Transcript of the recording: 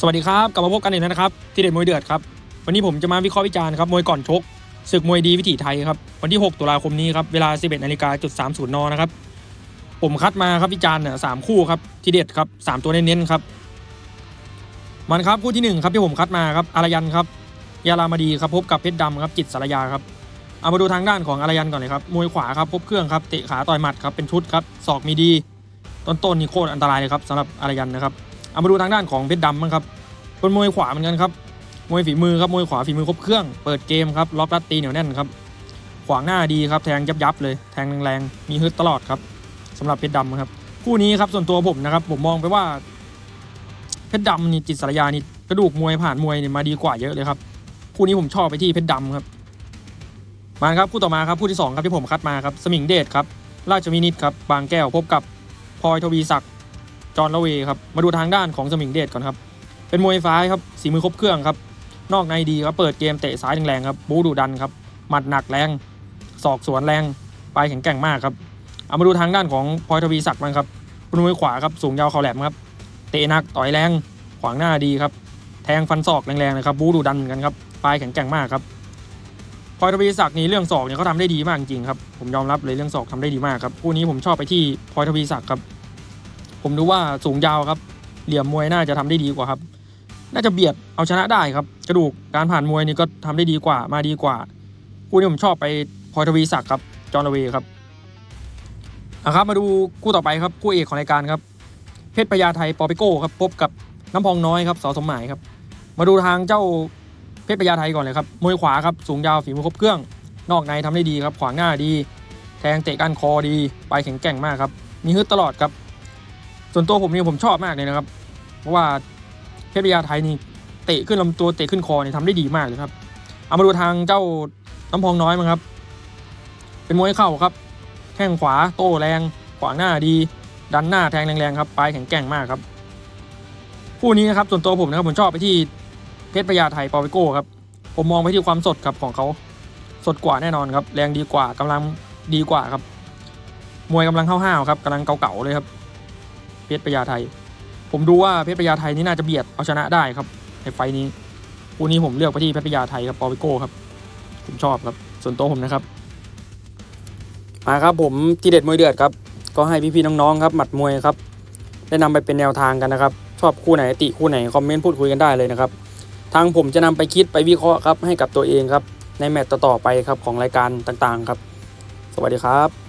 สวัสดีครับกลับมาพบกันอีกแล้วนะครับที่เด็ดมวยเดือดครับวันนี้ผมจะมาวิเคราะห์วิจารณ์ครับมวยก่อนชกศึกมวยดีวิถีไทยครับวันที่ 6 ตุลาคมนี้ครับเวลา 11นาฬิกาจุด30นนะครับผมคัดมาครับวิจารณ์เนี่ยสามคู่ครับที่เด็ดครับสามตัวเน้นๆครับมันครับคู่ที่หนึ่งครับที่ผมคัดมาครับอารยันครับยาลามาดีครับพบกับเพชรดำครับจิตสารยาครับเอามาดูทางด้านของอารยันก่อนเลยครับมวยขวาครับพบเครื่องครับเตะขาต่อยหมัดครับเป็นชุดครับศอกมีดี ต้นๆนี่โคตรอันตรายเลยครับสำหรับอารยันนะครับเอามาดูทางด้านของเพชรดำบ้างครับ เป็นมวยขวาเหมือนกันครับ มวยฝีมือครับ มวยขวาฝีมือครบเครื่อง เปิดเกมครับ ล็อกรัดตีเหนียวแน่นครับ ขวางหน้าดีครับ แทงยับยับๆเลย แทงแรงๆ มีฮึดตลอดครับสำหรับเพชรดำครับ คู่นี้ครับ ส่วนตัวผมนะครับ ผมมองไปว่า เพชรดำนี่จิตสารยานี่กระดูกมวยผ่านมวยนี่มาดีกว่าเยอะเลยครับ คู่นี้ผมชอบไปที่เพชรดำครับ มาครับคู่ต่อมาครับคู่ที่สองครับที่ผมคัดมาครับ สมิงเดชครับ ราชวินิตครับ บางแก้วพบกับพลอยทวีศักดิ์จอห์นละเวครับ มาดูทางด้านของสมิงเดชก่อนครับ เป็นมวยซ้ายครับสีมือครบเครื่องครับนอกในดีครับเปิดเกมเตะซ้ายแรงๆครับบูดุดันครับหมัดหนักแรงศอกสวนแรงปลายแข็งแกร่งมากครับเอามาดูทางด้านของพลอยทวีศักดิ์บ้างครับเป็นมวยขวาครับสูงยาวเข่าแหลมครับเตะหนักต่อยแรงขวางหน้าดีครับแทงฟันศอกแรงๆนะครับบูดุดันเหมือนกันครับปลายแข็งแกร่งมากครับพลอยทวีศักดิ์นี่เรื่องศอกเนี่ยเขาทำได้ดีมากจริงครับผมยอมรับเลยเรื่องศอกทำได้ดีมากครับคู่นี้ผมชอบไปที่พลอยทวีศักดิ์ครับ ผมดูว่าสูงยาวครับ เหลี่ยมมวยน่าจะทำได้ดีกว่าครับ น่าจะเบียดเอาชนะได้ครับ กระดูกการผ่านมวยนี่ก็ทำได้ดีกว่ามาดีกว่าคู่นี้ผมชอบไปพลอยทวีศักดิ์ครับจอห์นเวย์ครับอะครับมาดูคู่ต่อไปครับคู่เอกของรายการครับ เพชรพญาไทยปอปิโก้ครับพบกับน้ำพองน้อยครับสอสมหมายครับ มาดูทางเจ้าเพชรพญาไทยก่อนเลยครับมวยขวาครับสูงยาวฝีมือครบเครื่อง นอกในทำได้ดีครับ ขวางหน้าดี แทงเตะก้านคอดี ไปแข็งแกร่งมากครับ มีฮึดตลอดครับ ส่วนตัวผมนี่ผมชอบมากเลยนะครับ เพราะว่าเพชรพญาไทยนี่เตะขึ้นลำตัวเตะขึ้นคอเนี่ยทำได้ดีมากเลยครับ เอามาดูทางเจ้าน้ำพองน้อยมั้งครับ เป็นมวยเข่าครับ แข้งขวาโต้แรง ขวางหน้าดี ดันหน้าแทงแรงๆครับปลายแข็งแกร่งมากครับคู่นี้นะครับส่วนตัวผมนะครับผมชอบไปที่เพชรพญาไทยปอวิโก้ครับผมมองไปที่ความสดครับของเขาสดกว่าแน่นอนครับ แรงดีกว่ากำลังดีกว่าครับ มวยกำลังห้าวๆครับกำลังเก่าๆเลยครับ เพชรพญาไทย ผมดูว่าเพชรพญาไทยนี่น่าจะเบียดเอาชนะได้ครับในไฟล์นี้คู่นี้ผมเลือกไปที่เพชรพญาไทยครับปอวิโก้ครับผมชอบครับส่วนตัวผมนะครับมาครับผมทีเด็ดมวยเดือดครับก็ให้พี่ๆน้องๆครับหมัดมวยครับได้นำไปเป็นแนวทางกันนะครับ ชอบคู่ไหนติคู่ไหนคอมเมนต์พูดคุยกันได้เลยนะครับ ทางผมจะนำไปคิดไปวิเคราะห์ครับให้กับตัวเองครับในแมตต์ต่อๆไปครับของรายการต่างๆครับ สวัสดีครับ